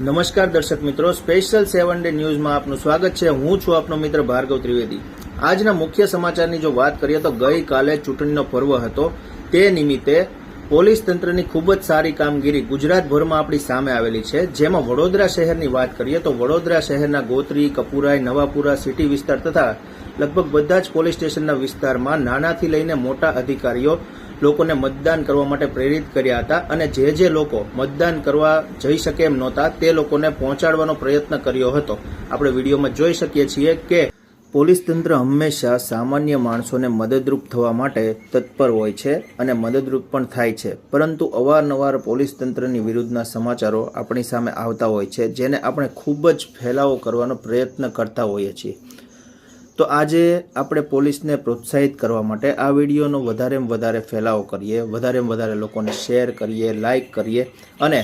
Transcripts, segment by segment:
નમસ્કાર દર્શક મિત્રો, સ્પેશિયલ સેવન ડે ન્યૂઝમાં આપનું સ્વાગત છે. હું છું આપનો મિત્ર ભાર્ગવ ત્રિવેદી. આજના મુખ્ય સમાચારની જો વાત કરીએ તો ગઈકાલે ચૂંટણીનો પર્વ હતો. તે નિમિત્તે પોલીસ તંત્રની ખૂબ જ સારી કામગીરી ગુજરાતભરમાં આપણી સામે આવેલી છે. જેમાં વડોદરા શહેરની વાત કરીએ તો વડોદરા શહેરના ગોત્રી, કપુરાઈ, નવાપુરા સિટી વિસ્તાર તથા લગભગ બધા જ પોલીસ સ્ટેશનના વિસ્તારમાં નાનાથી લઈને મોટા અધિકારીઓ લોકોને મતદાન કરવા માટે પ્રેરિત કર્યા હતા અને જે જે લોકો મતદાન કરવા જઈ શકે એમ નહોતા, તે લોકોને પહોંચાડવાનો પ્રયત્ન કર્યો હતો. આપણે વિડીયોમાં જોઈ શકીએ છીએ કે પોલીસ તંત્ર હંમેશા સામાન્ય માણસોને મદદરૂપ થવા માટે તત્પર હોય છે અને મદદરૂપ પણ થાય છે. પરંતુ અવારનવાર પોલીસ તંત્રની વિરુદ્ધના સમાચારો આપણી સામે આવતા હોય છે, જેને આપણે ખૂબ જ ફેલાવો કરવાનો પ્રયત્ન કરતા હોઈએ છીએ. તો આજે આપણે પોલીસને પ્રોત્સાહિત કરવા માટે આ વિડીયોનો વધારેમાં વધારે ફેલાવો કરીએ, વધારેમાં વધારે લોકોને શેર કરીએ, લાઈક કરીએ અને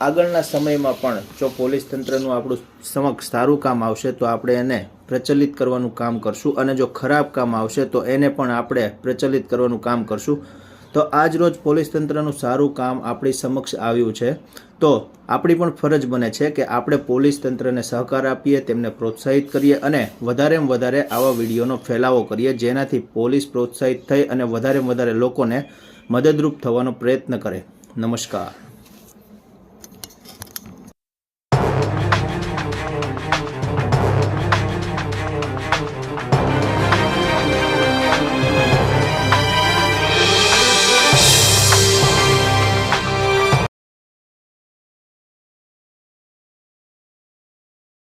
આગળના સમયમાં પણ જો પોલીસ તંત્રનું આપણું સમક્ષ સારું કામ આવશે તો આપણે એને પ્રચલિત કરવાનું કામ કરશું અને જો ખરાબ કામ આવશે તો એને પણ આપણે પ્રચલિત કરવાનું કામ કરશું. તો આજ રોજ પોલીસ તંત્રનું સારું કામ આપણી સમક્ષ આવ્યું છે. તો આપણી પણ ફરજ બને છે કે આપણે પોલીસ તંત્રને સહકાર આપીએ, તેમને પ્રોત્સાહિત કરીએ અને વધારેમાં વધારે આવા વિડીયોનો ફેલાવો કરીએ જેનાથી પોલીસ પ્રોત્સાહિત થઈ અને વધારેમાં વધારે લોકોને મદદરૂપ થવાનો પ્રયત્ન કરે. નમસ્કાર.